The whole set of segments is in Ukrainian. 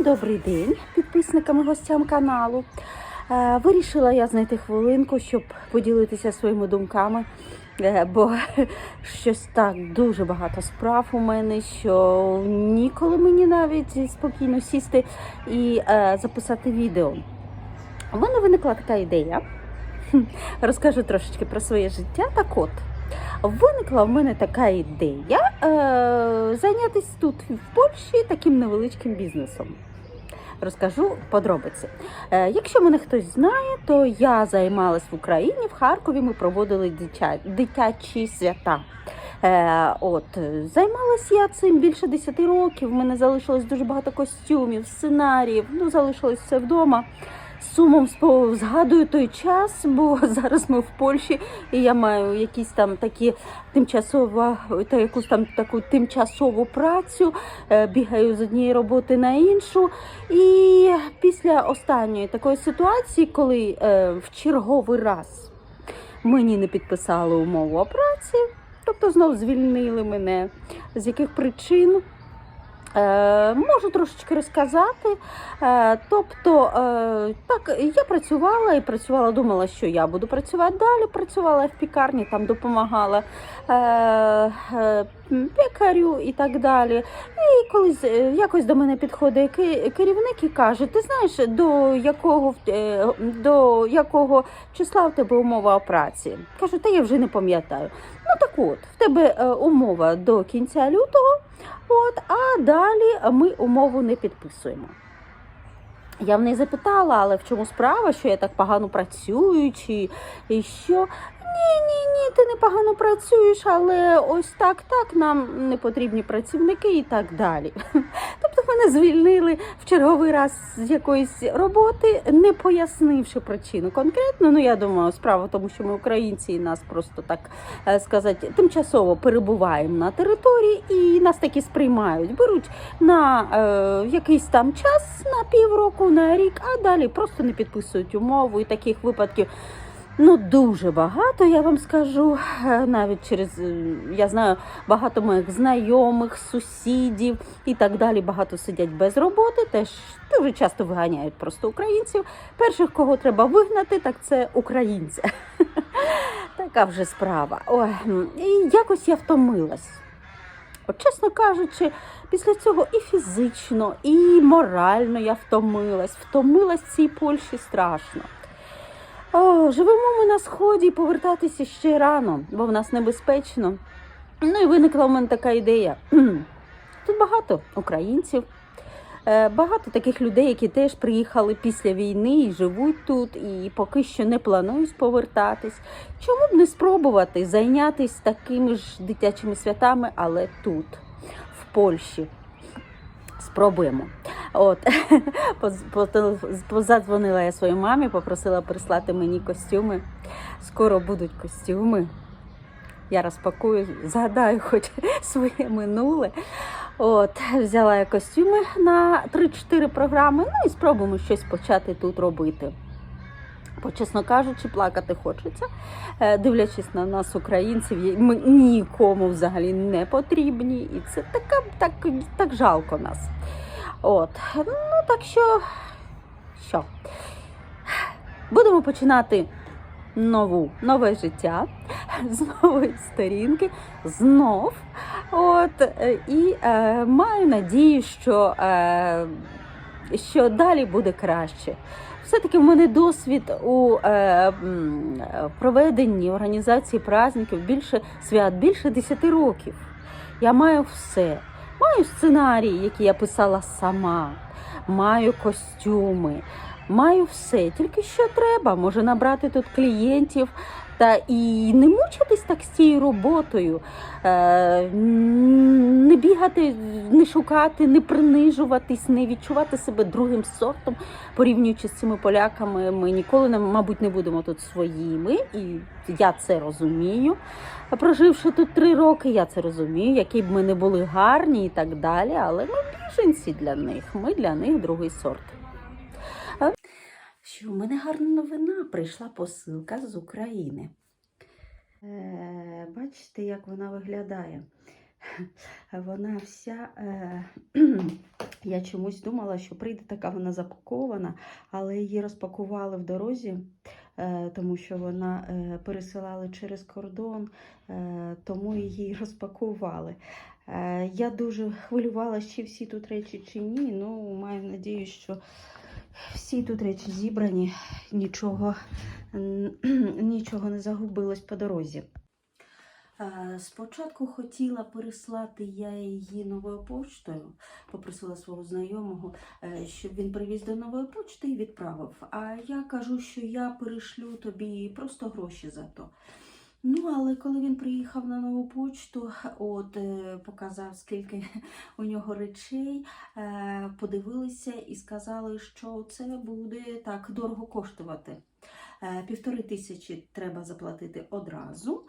Добрий день підписникам і гостям каналу. Е, Вирішила я знайти хвилинку, щоб поділитися своїми думками, е, бо щось так дуже багато справ у мене, що ніколи мені навіть спокійно сісти і е, записати відео. У мене виникла така ідея. Розкажу трошечки про своє життя. Так от, виникла в мене така ідея зайнятися тут в Польщі таким невеличким бізнесом. Розкажу подробиці. Е, якщо мене хтось знає, то я займалась в Україні, в Харкові ми проводили дитячі свята. Е, от, займалась я цим більше 10 років. В мене залишилось дуже багато костюмів, сценаріїв, ну залишилось все вдома. Сумом згадую той час, бо зараз ми в Польщі, і я маю якісь там такі тимчасова, та якусь там таку тимчасову працю, е, бігаю з однієї роботи на іншу. І після останньої такої ситуації, коли е, в черговий раз мені не підписали умову о праці, тобто знов звільнили мене, з яких причин. Е, можу трошечки розказати. Е, тобто, е, так, я працювала і працювала, думала, що я буду працювати далі. Працювала в пікарні, там допомагала е, і так далі. І колись якось до мене підходить керівник і каже: ти знаєш, до якого, до якого числа в тебе умова праці? Кажу, та я вже не пам'ятаю. Ну так от, в тебе умова до кінця лютого. От, а далі ми умову не підписуємо. Я в неї запитала, але в чому справа, що я так погано працюю, чи і що. Ні, ні, ні, ти не погано працюєш, але ось так, так, нам не потрібні працівники і так далі. Мене звільнили в черговий раз з якоїсь роботи, не пояснивши причину конкретно. Ну я думаю, справа в тому, що ми українці і нас просто так е, сказати, тимчасово перебуваємо на території і нас таки сприймають. Беруть на е, якийсь там час, на півроку, на рік, а далі просто не підписують умову. І таких випадків ну дуже багато, я вам скажу. Е, Навіть через е, я знаю багато моїх знайомих, сусідів і так далі. Багато сидять без роботи. Теж дуже часто виганяють просто українців. Перших, кого треба вигнати, так це українця. Така вже справа. Ой, і якось я втомилась. От, чесно кажучи, після цього і фізично, і морально я втомилась. Втомилась цій Польщі страшно. О, живемо ми на сході повертатися ще рано, бо в нас небезпечно. Ну і виникла в мене така ідея. Тут багато українців, е, багато таких людей, які теж приїхали після війни і живуть тут, і поки що не планують повертатись. Чому б не спробувати зайнятися такими ж дитячими святами, але тут, в Польщі? Спробуємо. От позадзвонила я своїй мамі, попросила прислати мені костюми. Скоро будуть костюми. Я розпакую, згадаю хоч своє минуле. От, взяла я костюми на 3-4 програми, ну і спробуємо щось почати тут робити. Бо, чесно кажучи, плакати хочеться, Е, дивлячись на нас, українців, ми нікому взагалі не потрібні. І це така, так, так жалко нас. От, ну так що, що? Будемо починати нову, нове життя з нової сторінки, знов. От, е, і е, маю надію, що, е, що далі буде краще. Все-таки в мене досвід у е, проведенні організації праздників більше свят, більше 10 років. Я маю все. Маю сценарії, які я писала сама, маю костюми, маю все. Тільки що треба, може набрати тут клієнтів та і не мучитись так з цією роботою, е, не бігати, не шукати, не принижуватись, не відчувати себе другим сортом, порівнюючи з цими поляками. Ми ніколи, не- мабуть, не будемо тут своїми, і я це розумію. Проживши тут три роки, я це розумію, які б ми не були гарні і так далі, але ми біженці для них, ми для них другий сорт. Що в мене гарна новина, прийшла посилка з України. Е, бачите, як вона виглядає. Вона вся. Е, я чомусь думала, що прийде така вона запакована, але її розпакували в дорозі, е, тому що вона пересилали через кордон, тому її розпакували. Я дуже хвилювалася, чи всі тут речі, чи ні. Ну, маю надію, що всі тут речі зібрані, нічого, нічого не загубилось по дорозі. Е, Спочатку хотіла переслати я її новою поштою, попросила свого знайомого, е, щоб він привіз до нової почти і відправив. А я кажу, що я перешлю тобі просто гроші за то. Ну, але коли він приїхав на нову почту, от е, показав, скільки у нього речей, е, подивилися і сказали, що це буде так дорого коштувати. Е, Півтори тисячі треба заплатити одразу.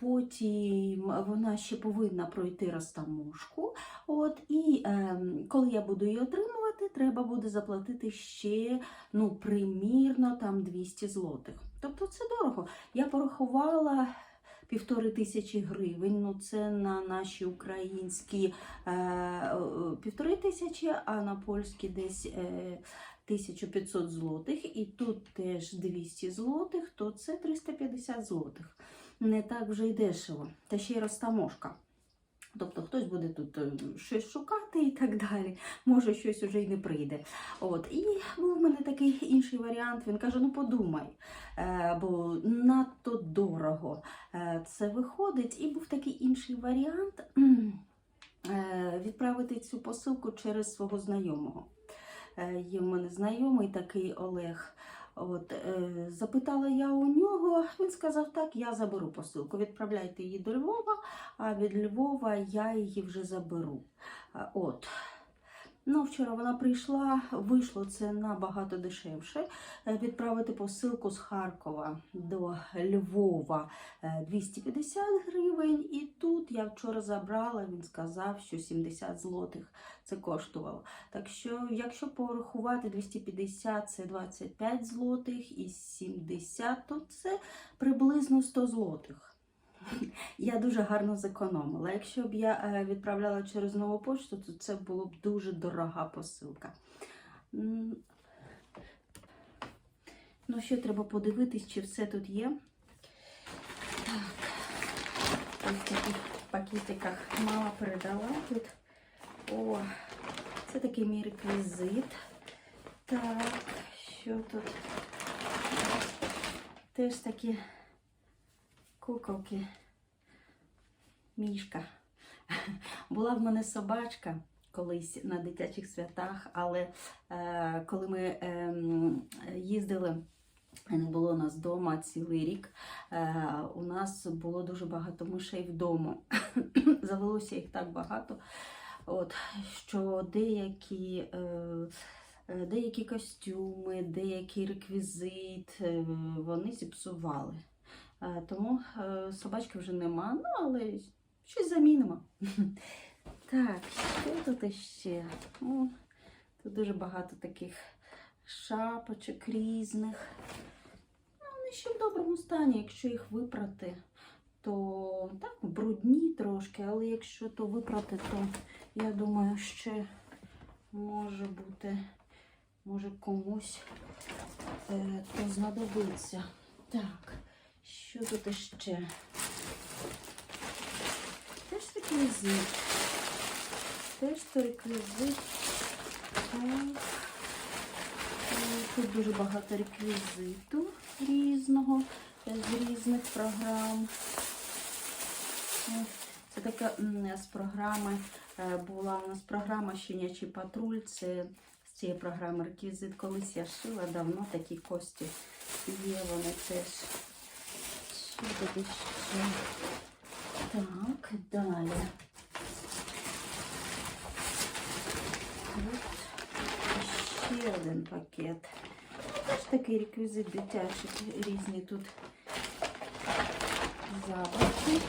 Потім вона ще повинна пройти розтаможку. От, і коли я буду її отримувати, треба буде заплатити ще ну, примірно там 200 злотих. Тобто це дорого. Я порахувала півтори тисячі гривень. Ну, це на наші українські е, е, півтори тисячі, а на польські десь. Е, 1500 злотих, і тут теж 200 злотих, то це 350 злотих. Не так вже й дешево. Та ще й розтаможка. Тобто хтось буде тут е, щось шукати і так далі. Може, щось уже й не прийде. От. І був в мене такий інший варіант. Він каже: ну подумай, е, бо надто дорого е, це виходить. І був такий інший варіант відправити цю посилку через свого знайомого. Є в мене знайомий такий Олег. От, е, запитала я у нього, він сказав, так, я заберу посилку. Відправляйте її до Львова, а від Львова я її вже заберу. От. Ну, вчора вона прийшла, вийшло це набагато дешевше. Е, Відправити посилку з Харкова до Львова е, 250 гривень. І тут я вчора забрала, він сказав, що 70 злотих це коштувало. Так що, якщо порахувати 250 це 25 злотих і 70, то це приблизно 100 злотих. Я дуже гарно зекономила. Якщо б я е, відправляла через нову пошту, то це було б дуже дорога посилка. Ну, ще треба подивитись, чи все тут є. Так, ось в таких пакетиках мама передала тут. О, це такий мій реквізит. Так, що тут? Теж такі куколки. Мішка. Була в мене собачка колись на дитячих святах, але е, коли ми е, їздили, не було нас вдома цілий рік, е, у нас було дуже багато мишей вдома. Завелося їх так багато, от, що деякі. Е, е, Деякі костюми, деякий реквізит е, вони зіпсували. Е, Тому е, собачки вже нема, ну але щось замінимо. Так, що тут іще? О, тут дуже багато таких шапочок різних. Ну, вони ще в доброму стані, якщо їх випрати, то так, брудні трошки, але якщо то випрати, то я думаю, ще може бути, може комусь е, то знадобиться. Так. Що тут іще? Теж реквізит. Теж то реквізит. Тут дуже багато реквізиту різного, з різних програм. Це така з програми е, була у нас програма Щенячий патруль. Це з цієї програми реквізит. Колись я шила давно такі кості. Є вони теж. Тут ще? Так, далі. От ще один пакет. Теж такий реквізит дитячий, різні тут запахи.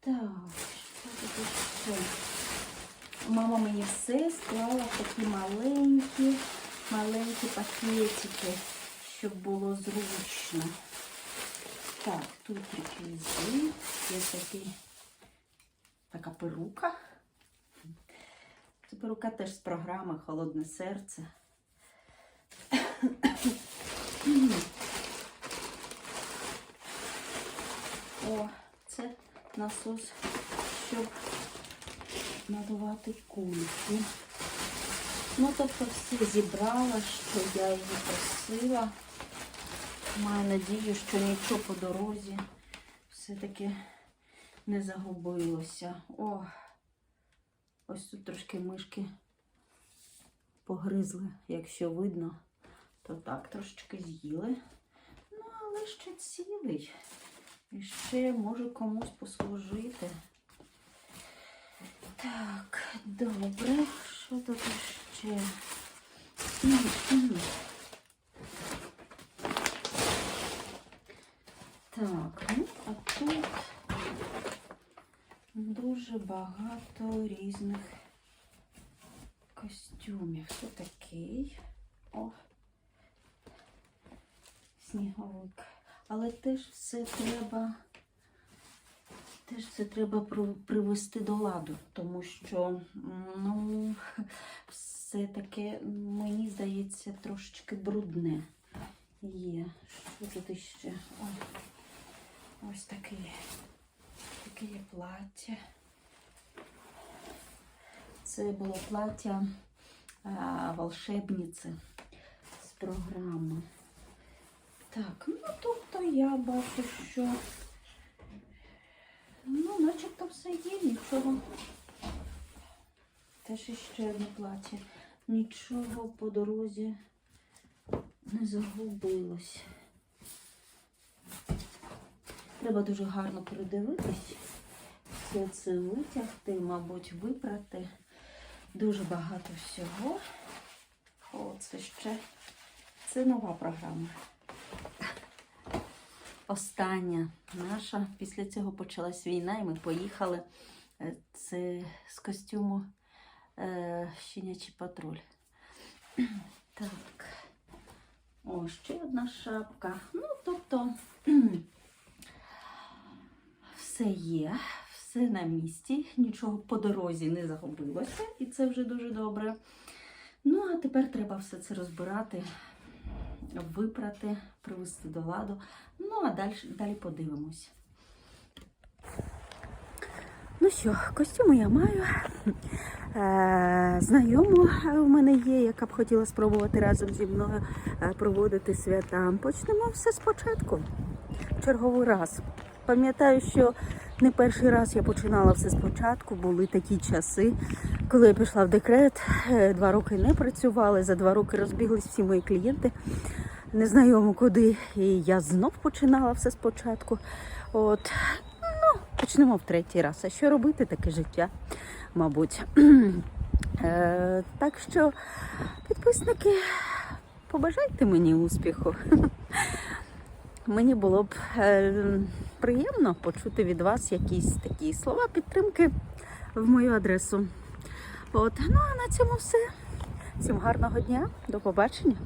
Так, що тут ще? Мама мені все склала такі маленькі, маленькі пакетики, щоб було зручно. Так, тут реквізит, є такий така перука. Це перука теж з програми Холодне серце. О, це насос, щоб надувати кульки. Ну, тобто все зібрала, що я її просила. Маю надію, що нічого по дорозі все-таки не загубилося. О, ось тут трошки мишки погризли, якщо видно, то так трошечки з'їли. Ну, але ще цілий. І ще може комусь послужити. Так, добре. Що тут ще? Так, ну а тут дуже багато різних костюмів. Це такий. О, сніговик. Але теж все треба. Теж це треба привести до ладу, тому що ну, все таке, мені здається, трошечки брудне є. Що тут іще? О, ось таке. Таке є плаття. Це було плаття а, волшебниці з програми. Так, ну тобто я бачу, що ну, начебто все є, нічого. Теж іще одне плаття. Нічого по дорозі не загубилось. Треба дуже гарно придивитись, все це витягти, мабуть, випрати. Дуже багато всього. О, це ще це нова програма. Остання наша. Після цього почалась війна, і ми поїхали. Е, Це з костюму е, щенячий патруль. Так. О, ще одна шапка. Ну, тобто, все є, все на місці, нічого по дорозі не загубилося, і це вже дуже добре. Ну, а тепер треба все це розбирати, випрати, привести до ладу. Ну, а далі, далі подивимось. Ну що, костюми я маю. Е, знайому в мене є, яка б хотіла спробувати разом зі мною е, проводити свята. Почнемо все спочатку. Черговий раз. Пам'ятаю, що не перший раз я починала все спочатку. Були такі часи, коли я пішла в декрет, е, два роки не працювала, за два роки розбіглись всі мої клієнти. Незнайомо куди. І я знов починала все спочатку. От, ну, почнемо в третій раз. А що робити, таке життя, мабуть. Е, так що, підписники, побажайте мені успіху. Мені було б е, приємно почути від вас якісь такі слова підтримки в мою адресу. От, ну а на цьому все. Всім гарного дня, до побачення.